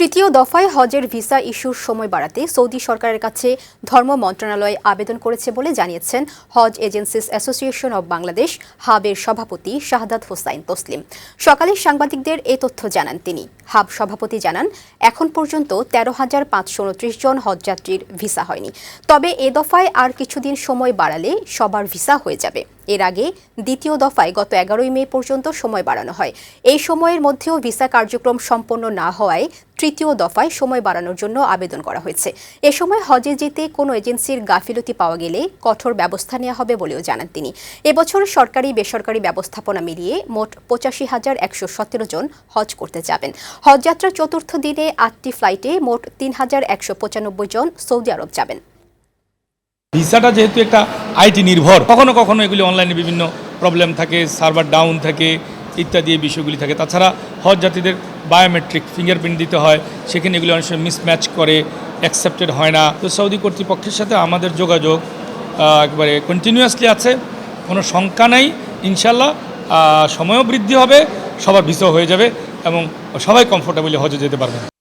তৃতীয় দফায় হজের ভিসা ইস্যুর সময় বাড়াতে সৌদি সরকারের কাছে ধর্ম মন্ত্রণালয় আবেদন করেছে বলে জানিয়েছেন Hajj agencies association of Bangladesh হাবের সভাপতি শাহাদাত হোসাইন তসলিম। সকালে সাংবাদিকদের এ তথ্য জানান তিনি। হাব সভাপতি জানান, এখন পর্যন্ত তেরো হাজার পাঁচশো উনত্রিশ জন হজযাত্রীর ভিসা হয়নি। তবে এ দফায় আর কিছুদিন সময় বাড়ালে সবার ভিসা হয়ে যাবে। এর আগে দ্বিতীয় দফায় গত এগারোই মে পর্যন্ত সময় বাড়ানো হয়। এই সময়ের মধ্যেও ভিসা কার্যক্রম সম্পন্ন না হওয়ায় তৃতীয় দফায় সময় বাড়ানোর জন্য আবেদন করা হয়েছে। এ সময় হজে যেতে কোনো এজেন্সির গাফিলতি পাওয়া গেলে কঠোর ব্যবস্থা নেওয়া হবে বলেও জানান তিনি। এবছর সরকারি বেসরকারি ব্যবস্থাপনা মিলিয়ে মোট পঁচাশি হাজার একশো সতেরো জন হজ করতে যাবেন। হজযাত্রার চতুর্থ দিনে আটটি ফ্লাইটে মোট তিন হাজার একশো পঁচানব্বই জন সৌদি আরব যাবেন। ভিসাটা যেহেতু একটা আইটি নির্ভর, কখনো কখনো এগুলি অনলাইনে বিভিন্ন প্রবলেম থাকে সার্ভার ডাউন থাকে, ইত্যাদি বিষয়গুলি থাকে। তাছাড়া হজ যাত্রীদের বায়োমেট্রিক ফিঙ্গারপ্রিন্ট দিতে হয়, সেখানে এগুলো অনেক সময় মিসম্যাচ করে অ্যাকসেপ্টেড হয় না। তো সৌদি কর্তৃপক্ষের সাথে আমাদের যোগাযোগ একবারে কন্টিনিউয়াসলি আছে, কোনো শঙ্কা নেই ইনশাল্লাহ সময়ও বৃদ্ধি হবে, সবার ভিসা হয়ে যাবে, এবং সবাই কমফোর্টেবলি হজে যেতে পারবে।